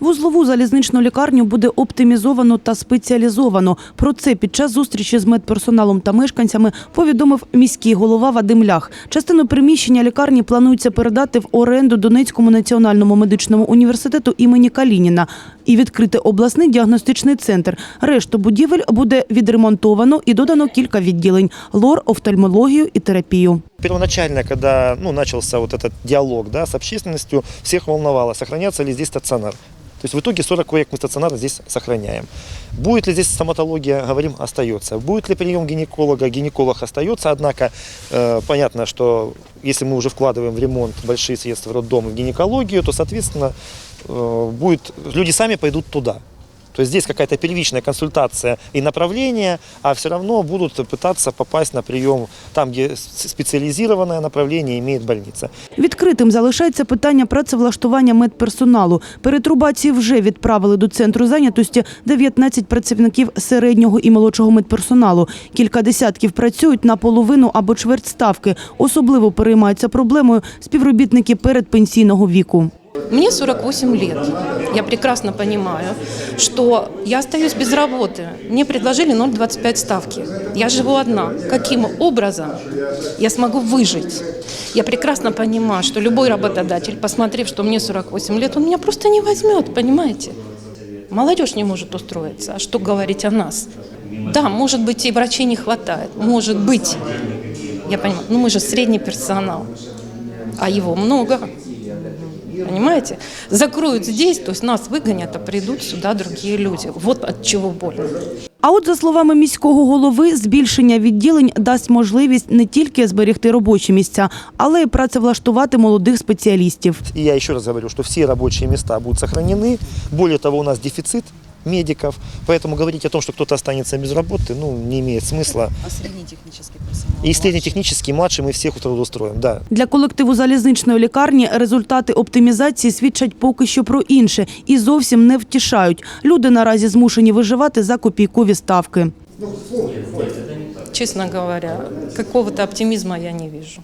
Вузлову залізничну лікарню буде оптимізовано та спеціалізовано. Про це під час зустрічі з медперсоналом та мешканцями повідомив міський голова Вадим Лях. Частину приміщення лікарні планується передати в оренду Донецькому національному медичному університету імені Калініна і відкрити обласний діагностичний центр. Решту будівель буде відремонтовано і додано кілька відділень – лор, офтальмологію і терапію. Первоначально, когда ну, начался вот этот диалог да, с общественностью, всех волновало, сохранятся ли здесь стационар. То есть в итоге 40 коек мы стационар здесь сохраняем. Будет ли здесь стоматология, говорим, остается. Будет ли прием гинеколога, гинеколог остается. Однако э, понятно, что если мы уже вкладываем в ремонт большие средства в роддом и в гинекологию, то, соответственно, э, будет, люди сами пойдут туда. То есть здесь какая-то первичная консультация и направление, а все равно будут пытаться попасть на прием там, где с- специализированное направление имеет больница. Відкритим залишається питання працевлаштування медперсоналу. Перетрубації вже відправили до центру зайнятості 19 працівників середнього і молодшого медперсоналу. Кілька десятків працюють на половину або чверть ставки. Особливо переймаються проблемою співробітники передпенсійного віку. Мне 48 лет. Я прекрасно понимаю, что я остаюсь без работы. Мне предложили 0,25 ставки. Я живу одна. Каким образом я смогу выжить? Я прекрасно понимаю, что любой работодатель, посмотрев, что мне 48 лет, он меня просто не возьмет, понимаете? Молодежь не может устроиться. А что говорить о нас? Да, может быть, и врачей не хватает. Может быть. Я понимаю. Но мы же средний персонал. А его много. Понимаете? Закроют здесь, то есть нас выгонят, а придут сюда другие люди. Вот от чего больно. А от за словами міського голови, збільшення відділень дасть можливість не тільки зберегти робочі місця, але й працевлаштувати молодих спеціалістів. І я ще раз говорю, що всі робочі місця будуть сохранены. Більше того, у нас дефицит медиков, поэтому говорить о том, что кто-то останется без работы, ну, не имеет смысла. А среднетехнический персонал? И среднетехнический, младший мы всех трудоустроим, да. Для колективу залізничної лікарні результати оптимізації свідчать поки що про інше і зовсім не втішають. Люди наразі змушені виживати за копійкові ставки. Честно говоря, какого-то оптимизма я не вижу.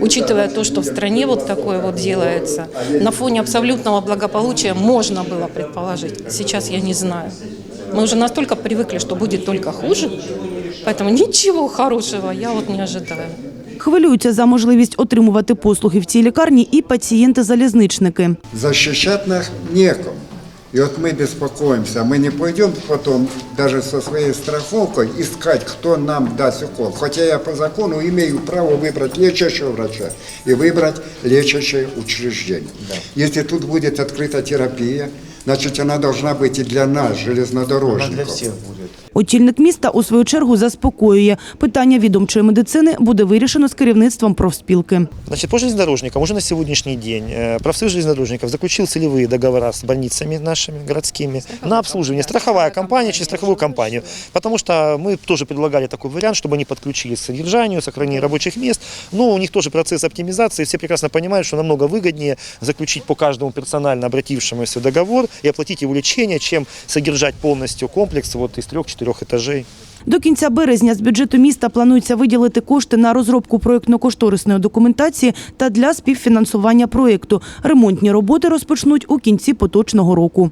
Учитывая то, что в стране вот такое вот делается, на фоне абсолютного благополучия можно было предположить. Сейчас я не знаю. Мы уже настолько привыкли, что будет только хуже, поэтому ничего хорошего я вот не ожидаю. Хвилюються за можливість отримувати послуги в цій лікарні і пацієнти-залізничники. защищать нас некому. И вот мы беспокоимся, мы не пойдем потом даже со своей страховкой искать, кто нам даст укол. Хотя я по закону имею право выбрать лечащего врача и выбрать лечащее учреждение. Если тут будет открыта терапия, значит она должна быть и для нас, железнодорожников. будет. Очільник міста у свою чергу заспокоює. Питання відомчої медицини буде вирішено з керівництвом профспілки. Значит, по железнодорожникам уже на сегодняшний день э, профсоюз железнодорожников заключил целевые договора с больницами нашими городскими на обслуживание. Страховая компания через страховую компанию. Потому что мы тоже предлагали такой вариант, чтобы они подключились к содержанию, сохранению рабочих мест. Но у них тоже процесс оптимизации. Все прекрасно понимают, что намного выгоднее заключить по каждому персонально обратившемуся договор и оплатить его лечение, чем содержать полностью комплекс вот из трех-четырех этажей. До кінця березня з бюджету міста планується виділити кошти на розробку проєктно-кошторисної документації та для співфінансування проєкту. Ремонтні роботи розпочнуть у кінці поточного року.